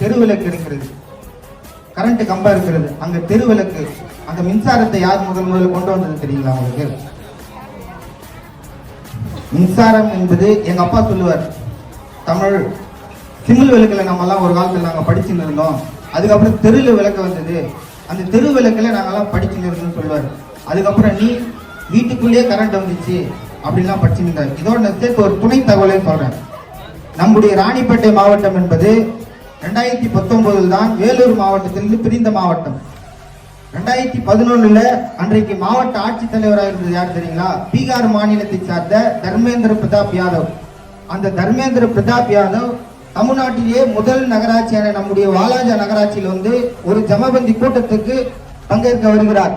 தெருவிளக்கு இருக்கிறது கரண்ட் கம்பம் இருக்கிறது. அங்க தெருவிளக்கு அந்த மின்சாரத்தை யார் முதல் முதல்ல கொண்டு வந்தது தெரியுங்களா உங்களுக்கு? மின்சாரம் என்பது எங்க அப்பா சொல்லுவார். தமிழ் சிங்கிள் விளக்குல நம்ம எல்லாம் ஒரு காலத்துல நாங்க படிச்சுன்னு இருந்தோம். அதுக்கப்புறம் தெருவில் விளக்கு வந்தது. அந்த தெரு விளக்குல நாங்கெல்லாம் படிச்சுன்னு இருந்தோம்னு சொல்லுவார். அதுக்கப்புறம் நீ வீட்டுக்குள்ளேயே கரண்ட் வந்துச்சு அப்படின்லாம் படிச்சுன்னு இருந்தார். இதோட சேர்த்து ஒரு துணை தகவலையும் சொல்றேன். நம்முடைய ராணிப்பேட்டை மாவட்டம் என்பது ரெண்டாயிரத்தி பத்தொன்பதில் தான் வேலூர் மாவட்டத்திலிருந்து பிரிந்த மாவட்டம். ரெண்டாயிரத்தி பதினொன்னுல அன்றைக்கு மாவட்ட ஆட்சித்தலைவராக இருந்தது யார் தெரியுங்களா? பீகார் மாநிலத்தை சார்ந்த தர்மேந்திர பிரதாப் யாதவ். அந்த தர்மேந்திர பிரதாப் யாதவ் தமிழ்நாட்டிலேயே முதல் நகராட்சியான நம்முடைய வாலாஜா நகராட்சியில் வந்து ஒரு ஜமபந்தி கூட்டத்துக்கு பங்கேற்க வருகிறார்.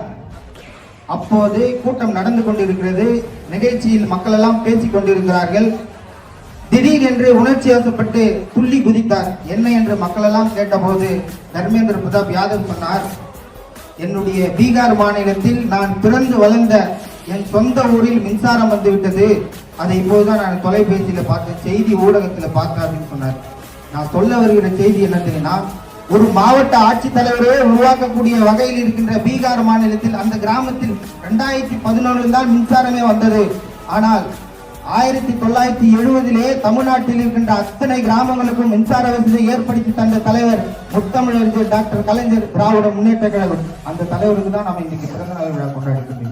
அப்போது கூட்டம் நடந்து கொண்டிருக்கிறது. நிகழ்ச்சியில் மக்கள் எல்லாம் பேசிக் கொண்டிருக்கிறார்கள். திடீரென்று உணர்ச்சி வசப்பட்டு துள்ளி குதித்தார். என்ன? என்று மக்களெல்லாம் கேட்டபோது தர்மேந்திர பிரதாப் யாதவ் சொன்னார் என்னுடைய பீகார் மாநிலத்தில் நான் பிறந்து வளர்ந்த என் சொந்த ஊரில் மின்சாரம் வந்துவிட்டது அதை இப்போதுதான் நான் தொலைபேசியில் பார்த்தேன் செய்தி ஊடகத்தில் பார்த்தேன் அப்படின்னு சொன்னார். நான் சொல்ல வருகிற செய்தி என்ன தெரியுமா? ஒரு மாவட்ட ஆட்சித்தலைவரே உருவாக்கக்கூடிய வகையில் இருக்கின்ற பீகார் மாநிலத்தில் அந்த கிராமத்தில் ரெண்டாயிரத்தி பதினொன்றில் தான் மின்சாரமே வந்தது. ஆனால் ஆயிரத்தி தொள்ளாயிரத்தி எழுபதிலே தமிழ்நாட்டில் இருக்கின்ற அத்தனை கிராமங்களுக்கும் மின்சார வசதியை ஏற்படுத்தி தந்த தலைவர் முத்தமிழறிஞர் டாக்டர் கலைஞர் திராவிட முன்னேற்ற கழகம். அந்த தலைவருக்கு தான் நம்ம இன்னைக்கு பிறந்த நாள் விழா கொண்டாடிக்கிறோம்